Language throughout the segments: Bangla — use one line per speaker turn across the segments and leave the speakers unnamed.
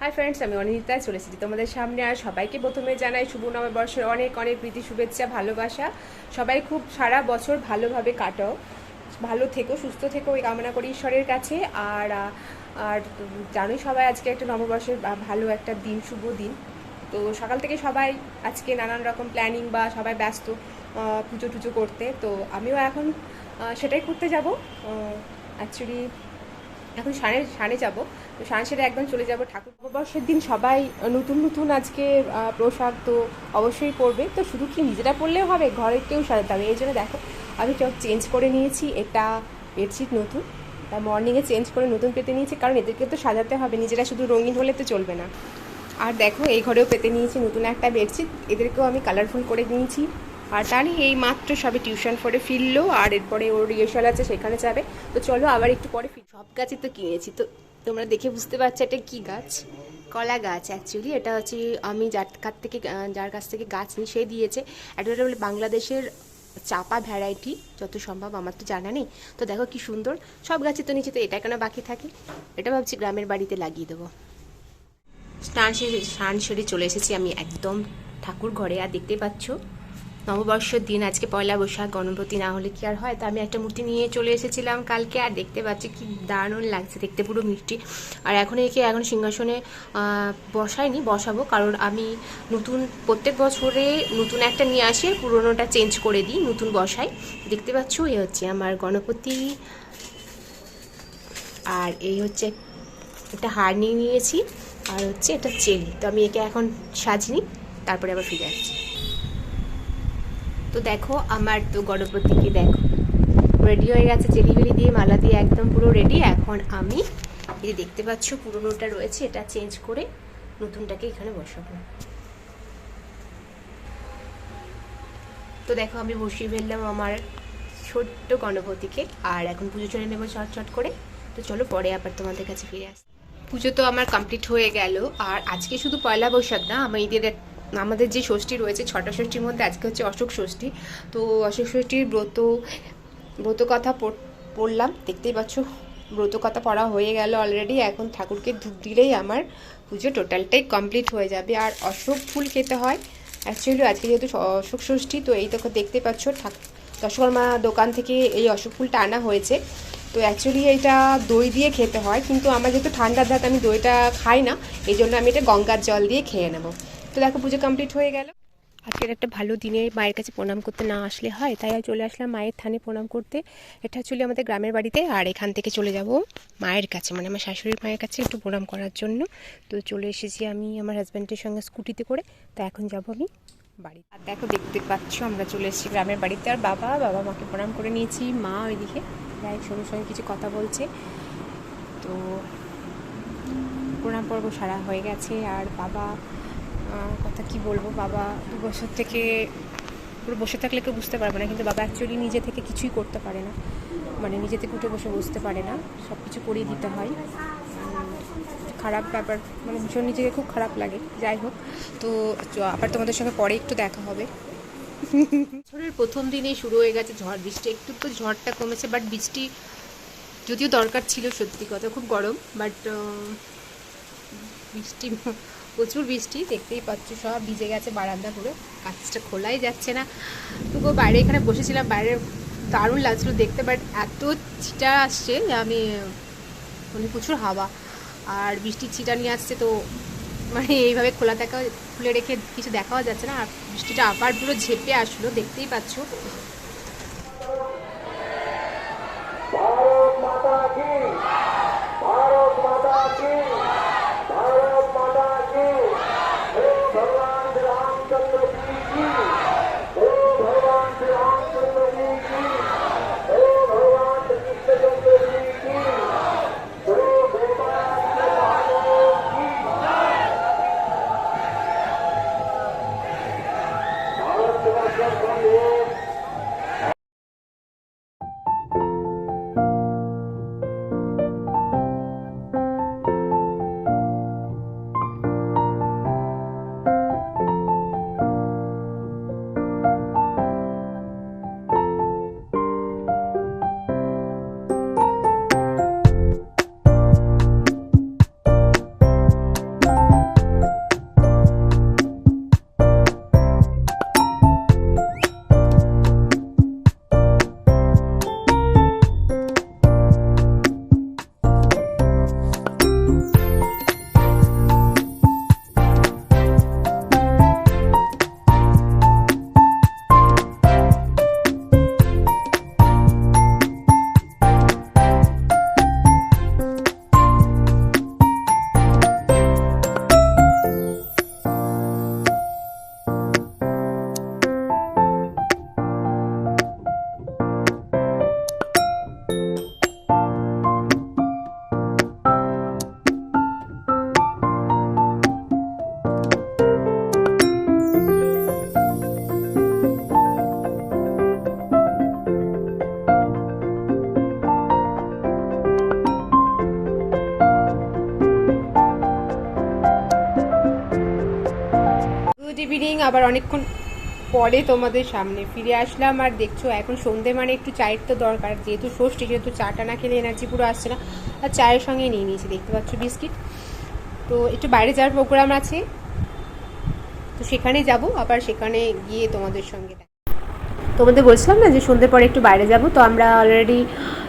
হাই ফ্রেন্ডস আমি অনিতা, চলে এসেছি তোমাদের সামনে আর সবাইকে প্রথমে জানাই শুভ নববর্ষের অনেক অনেক প্রীতি, শুভেচ্ছা, ভালোবাসা। সবাই খুব সারা বছর ভালোভাবে কাটাও, ভালো থেকো, সুস্থ থেকো ওই কামনা করি ঈশ্বরের কাছে। আর আর জানোই সবাই আজকে একটা নববর্ষের ভালো একটা দিন, শুভ দিন। তো সকাল থেকে সবাই আজকে নানান রকম প্ল্যানিং বা সবাই ব্যস্ত পুজো টুজো করতে। তো আমিও এখন সেটাই করতে যাব। অ্যাকচুয়ালি এখন সানে সানে যাব। তো সানে সেরে একদম চলে যাব ঠাকুর নববর্ষের দিন। সবাই নতুন নতুন আজকে পোশাক তো অবশ্যই পরবে তো শুধু কি নিজেরা পরলেও হবে? ঘরে কেউ সাজাতে হবে এই জন্য দেখো, আমি সব চেঞ্জ করে নিয়েছি। এটা বেডশিট নতুন। তা মর্নিংয়ে চেঞ্জ করে নতুন পেতে নিয়েছি। কারণ এদেরকে তো সাজাতে হবে। নিজেরা শুধু রঙিন হলে তো চলবে না। আর দেখো, এই ঘরেও পেতে নিয়েছি নতুন একটা বেডশিট। এদেরকেও আমি কালারফুল করে নিয়েছি। আর তারই এই মাত্র সবে টিউশন করে ফিরলো, আর এরপরে ওর রিহার্সাল আছে, সেখানে যাবে। তো চলো আবার একটু পরে ফির সব গাছই তো কিনেছি, তো তোমরা দেখে বুঝতে পারছ এটা কি গাছ? কলা গাছ অ্যাকচুয়ালি এটা হচ্ছে আমি যার কাছ থেকে যার কাছ থেকে গাছ নিই, সে দিয়েছে। এটা বলে বাংলাদেশের চাপা ভ্যারাইটি যত সম্ভব, আমার তো জানা নেই। তো দেখো কি সুন্দর, সব গাছে তো নিচে তো এটা কেন বাকি থাকে? এটা ভাবছি গ্রামের বাড়িতে লাগিয়ে দেবো। স্নান সেরে স্নান সেরে চলে এসেছি আমি একদম ঠাকুর ঘরে, আর দেখতে পাচ্ছ নববর্ষের দিন, আজকে পয়লা বৈশাখ, গণপতি না হলে কি আর হয়? তা আমি একটা মূর্তি নিয়ে চলে এসেছিলাম কালকে, আর দেখতে পাচ্ছি কি দারুণ লাগছে, দেখতে পুরো মিষ্টি। আর এখন একে এখন সিংহাসনে বসাইনি, বসাবো, কারণ আমি নতুন, প্রত্যেক বছরে নতুন একটা নিয়ে আসি পুরোনোটা চেঞ্জ করে দিই, নতুন বসাই। দেখতে পাচ্ছ, এ হচ্ছে আমার গণপতি। আর এই হচ্ছে একটা হার নিয়ে নিয়েছি, আর হচ্ছে এটা চেলি। তো আমি একে এখন সাজিনি, তারপরে আবার ফিরে আসছি। তো দেখো, আমার তো গণপতিকে দেখো? রেডি হয়ে গেছে চেলি বেলি দিয়ে, মালা দিয়ে একদম পুরো রেডি এখন আমি এই দেখতে পাচ্ছ পুরোনোটা রয়েছে, এটা চেঞ্জ করে নতুনটাকে এখানে বসাবো। তো দেখো, আমি বসিয়ে ফেললাম আমার ছোট্ট গণপতিকে, আর এখন পুজো চলে নেব চট চট করে। তো চলো, পরে আবার তোমাদের কাছে ফিরে আসি। পুজো তো আমার কমপ্লিট হয়ে গেল, আর আজকে শুধু পয়লা বৈশাখ না আমাদের আমাদের যে ষষ্ঠী রয়েছে, ছটা ষষ্ঠীর মধ্যে আজকে হচ্ছে অশোক ষষ্ঠী। তো অশোক ষষ্ঠীর ব্রত ব্রত কথা পড়- পড়লাম। দেখতেই পাচ্ছ ব্রত কথা পড়া হয়ে গেল অলরেডি এখন ঠাকুরকে ধূপ দিলেই আমার পুজো টোটালটাই কমপ্লিট হয়ে যাবে। আর অশোক ফুল খেতে হয়। অ্যাকচুয়ালি আজকে যেহেতু অশোক ষষ্ঠী, তো এই দেখো দেখতে পাচ্ছ, ঠাক দশকর্মা দোকান থেকে এই অশোক ফুলটা আনা হয়েছে। তো অ্যাকচুয়ালি এটা দই দিয়ে খেতে হয়। কিন্তু আমার যেহেতু ঠান্ডার ধাত আমি দইটা খাই না, এই জন্য আমি এটা গঙ্গার জল দিয়ে খেয়ে নেব। তো দেখো পুজো কমপ্লিট হয়ে গেল। আজকের একটা ভালো দিনে মায়ের কাছে প্রণাম করতে না আসলে হয়, তাই চলে আসলাম মায়ের থানে প্রণাম করতে। এটা চলে আমাদের গ্রামের বাড়িতে, আর এখান থেকে চলে যাব মায়ের কাছে মানে আমার শাশুড়ির মায়ের কাছে একটু প্রণাম করার জন্য। তো চলে এসেছি আমি আমার হাজব্যান্ডের সঙ্গে স্কুটিতে করে, তা এখন যাব আমি বাড়ি আর দেখো দেখতে পাচ্ছ, আমরা চলে এসেছি গ্রামের বাড়িতে, আর বাবা বাবা মাকে প্রণাম করে নিয়েছি, মা ওইদিকে যাই সঙ্গে সঙ্গে কিছু কথা বলছে। তো প্রণাম পর্ব সারা হয়ে গেছে, আর বাবা কথা কি বলব? বাবা দু বছর থেকে, পুরো বসে থাকলে কেউ বুঝতে পারবে না, কিন্তু বাবা অ্যাকচুয়ালি নিজে থেকে কিছুই করতে পারে না। মানে নিজে থেকে উঠে বসে বুঝতে পারে না সব কিছু করিয়ে দিতে হয়। খারাপ ব্যাপার মানে ভীষণ নিজেকে খুব খারাপ লাগে। যাই হোক, তো আবার তোমাদের সঙ্গে পরে একটু দেখা হবে। বছরের প্রথম দিনেই শুরু হয়ে গেছে ঝড়, বৃষ্টি একটু তো ঝড়টা কমেছে বাট বৃষ্টি যদিও দরকার ছিল সত্যি কথা, খুব গরম বাট বৃষ্টি প্রচুর বৃষ্টি, দেখতেই পাচ্ছ, সব ভিজে গেছে বারান্দা পুরো। কাজটা খোলাই যাচ্ছে না। তবুও বাইরে এখানে বসেছিলাম, বাইরে দারুণ লাগছিল দেখতে বাট এত ছিটা আসছে যে আমি মানে প্রচুর হাওয়া। আর বৃষ্টির ছিটা নিয়ে আসছে তো মানে এইভাবে খোলা দেখা খুলে রেখে কিছু দেখাও যাচ্ছে না। আর বৃষ্টিটা আবার পুরো ঝেপে আসলো, দেখতেই পাচ্ছ। ইভিনিং আবার অনেকক্ষণ পরে তোমাদের সামনে ফিরে আসলাম আর দেখছ, এখন সন্ধে মানে একটু চায়ের তো দরকার। যেহেতু ষষ্ঠী যেহেতু চাটা না খেলে এনার্জি পুরো আসছে না। আর চায়ের সঙ্গে নিয়ে নিয়েছি, দেখতে পাচ্ছ বিস্কিট। তো একটু বাইরে যাওয়ার প্রোগ্রাম আছে। তো সেখানে যাব, আবার সেখানে গিয়ে তোমাদের সঙ্গে তোমাদের বলছিলাম না যে সন্ধ্যের পরে একটু বাইরে যাব, তো আমরা অলরেডি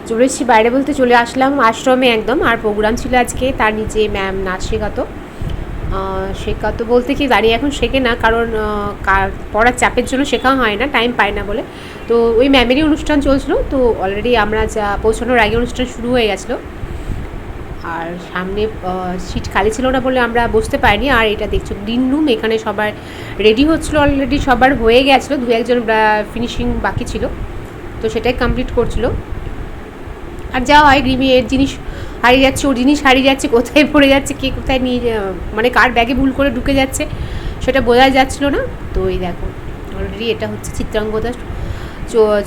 চলে এসেছি। বাইরে বলতে চলে আসলাম আশ্রমে একদম। আর প্রোগ্রাম ছিল আজকে, তার নিচে ম্যাম নাচ শেখাতো। আহ, শেখাতো বলতে কি দাঁড়িয়ে এখন শেখে না কারণ পড়ার চাপের জন্য শেখা হয় না টাইম পায় না বলে। তো ওই ম্যামেরই অনুষ্ঠান চলছিল তো অলরেডি আমরা যা পৌঁছানোর আগে অনুষ্ঠান শুরু হয়ে গেছিল। আর সামনে সিট খালি ছিল না বলে আমরা বসতে পারিনি আর এটা দেখছ গ্রিন রুম এখানে সবার রেডি হচ্ছিল অলরেডি সবার হয়ে গেছিল দু একজন ফিনিশিং বাকি ছিল। তো সেটাই কমপ্লিট করছিল। আর যা হয় গ্রিমি এর জিনিস হারিয়ে যাচ্ছে ওর জিনিস হারিয়ে যাচ্ছে, কোথায় পড়ে যাচ্ছে, কে কোথায় নিয়ে মানে কার ব্যাগে ভুল করে ঢুকে যাচ্ছে, সেটা বোঝা যাচ্ছিল না। তো এই দেখো অলরেডি এটা হচ্ছে চিত্রাঙ্গদা।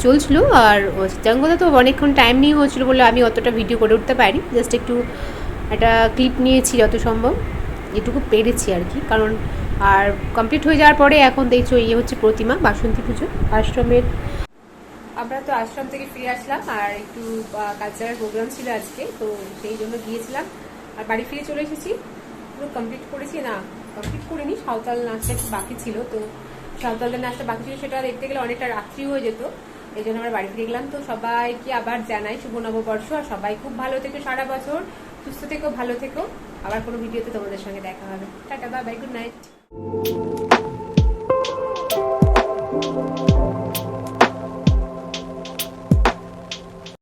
চলছিল, আর চিত্রাঙ্গদা তো অনেকক্ষণ টাইম নিয়ে হচ্ছিল বলে আমি অতটা ভিডিও করে উঠতে পারি জাস্ট একটু একটা ক্লিপ নিয়েছি যত সম্ভব যেটুকু পেরেছি আর কি। কারণ, আর কমপ্লিট হয়ে যাওয়ার পরে এখন দেখছ ইয়ে হচ্ছে প্রতিমা, বাসন্তী পুজো, আশ্রমের আমরা তো আশ্রম থেকে ফিরে আসলাম আর একটু কালচারাল প্রোগ্রাম ছিল আজকে, তো সেই জন্য গিয়েছিলাম। আর বাড়ি ফিরে চলে এসেছি। পুরো কমপ্লিট করেছি, না কমপ্লিট করিনি, সাঁওতাল নাচটা একটু বাকি ছিল, তো সাঁওতালদের নাচটা বাকি ছিল, সেটা দেখতে গেলে অনেকটা রাত্রি হয়ে যেত। এই জন্য আমরা বাড়ি ফিরে গেলাম। তো সবাইকে আবার জানাই শুভ নববর্ষ, আর সবাই খুব ভালো থেকো সারা বছর। সুস্থ থেকো, ভালো থেকো। আবার কোনো ভিডিওতে তোমাদের সঙ্গে দেখা হবে। Tata bye bye good night